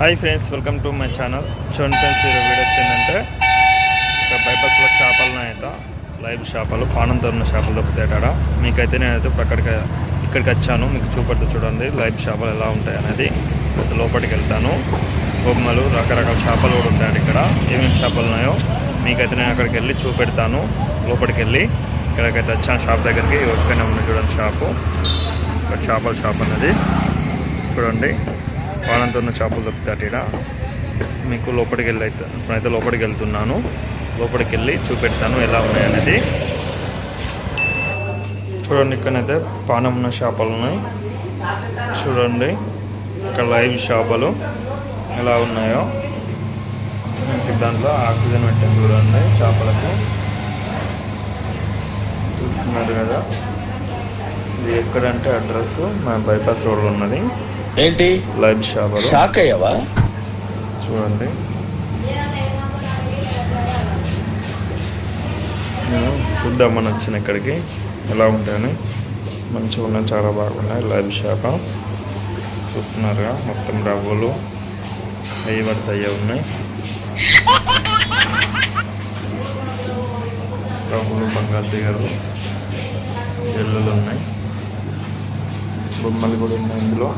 Hi friends welcome to my channel చూడండి friends ఈరోజు video వచ్చిందంటే ఇక్కడ బైపాస్లో చేపలు నాయత లైవ్ చేపలు పానంతో ఉన్న చేపలు దొరుకుతాయి అక్కడ మీకైతే నేనైతే ఇప్పుడు అక్కడికి ఇక్కడికి వచ్చాను. మీకు చూపెడుతూ చూడండి లైవ్ చేపలు ఎలా ఉంటాయి అనేది. లోపలికి వెళ్తాను. బొమ్మలు రకరకాల చేపలు కూడా ఉంటాయి ఇక్కడ. ఏమేమి చేపలు ఉన్నాయో మీకైతే నేను అక్కడికి వెళ్ళి చూపెడతాను. లోపలికి వెళ్ళి ఇక్కడికైతే వచ్చాను. షాప్ దగ్గరికి ఒక్కనే ఉంది చూడండి షాపు. ఒక చేపల షాప్ అనేది. చూడండి. పానంతో ఉన్న చేపలు దొరుకుతాయి ఇక్కడ మీకు లోపలికి వెళ్ళి అయితే ఇప్పుడైతే లోపలికి వెళ్తున్నాను. లోపలికి వెళ్ళి చూపెడతాను ఎలా ఉన్నాయి అనేది. చూడండి ఇక్కడైతే పానం ఉన్న చేపలు ఉన్నాయి. చూడండి ఇక్కడ లైవ్ చేపలు ఎలా ఉన్నాయో. దాంట్లో ఆక్సిజన్ పెట్టాను చూడండి చేపలకు. చూస్తున్నారు కదా. ఇది ఎక్కడంటే అడ్రస్ మా బైపాస్ రోడ్లో ఉన్నది. ఏంటి? లైవ్ చేపలు షాక్ అయ్యావా? చూడండి. నేను చూద్దామని వచ్చిన ఇక్కడికి. ఎలా ఉంటాయని. మంచిగా ఉన్నాయి చాలా బాగున్నాయి. Live shop. చూస్తున్నారుగా మొత్తం రవ్వలు. అవి పడితే అయ్యే ఉన్నాయి. రవ్వలు బంగారు తీగలు ఎల్లులు ఉన్నాయి. బొమ్మలు కూడా ఉన్నాయి ఇందులో.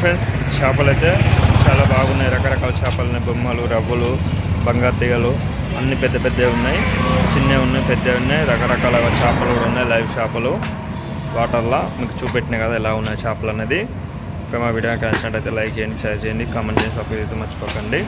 ఫ్రెండ్స్ చేపలు అయితే చాలా బాగున్నాయి. రకరకాల చేపలు బొమ్మలు రవ్వలు బంగారు తీగలు అన్ని పెద్ద పెద్దవి ఉన్నాయి. చిన్నవి ఉన్నాయి పెద్దవి ఉన్నాయి. రకరకాల చేపలు కూడా ఉన్నాయి. లైవ్ చేపలు వాటర్లో మీకు చూపెట్టినాయి కదా ఎలా ఉన్నాయి చేపలు అనేది ఇంకా మా వీడియో నచ్చినట్టయితే లైక్ చేయండి షేర్ చేయండి కామెంట్ చేయండి. సబ్స్క్రైబ్ అయితే మర్చిపోకండి.